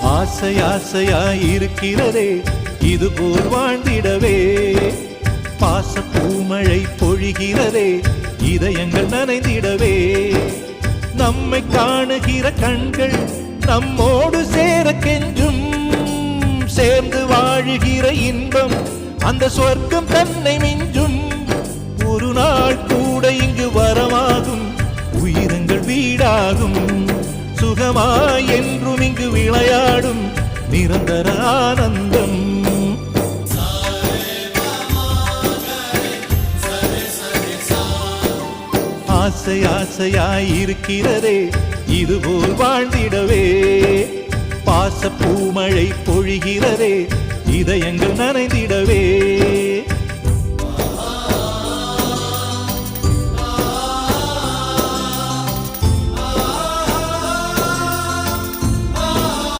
ஆசை ஆசையாய் இருக்கிறதே இது போல் வாழ்ந்திடவே. பாச பூமழை பொழிகிறதே இதயங்கள் நனைந்திடவே. நம்மை காணுகிற கண்கள் நம்மோடு சேரக்கென்றும் சேர்ந்து வாழுகிற இன்பம் அந்த சொர்க்கம் தன்னை மிஞ்சும். ஒரு நாள் கூட இங்கு வரமாகும் உயிரங்கள் வீடாகும். சுகமாய் என்றும் இங்கு விளையாடும் நிரந்தர ஆனந்தம். ஆசை ஆசையாய் இருக்கிறதே இதுபோல் வாழ்ந்திடவே. பாச பூமழை பொழிகிறதே இதயங்கள் நனைந்திட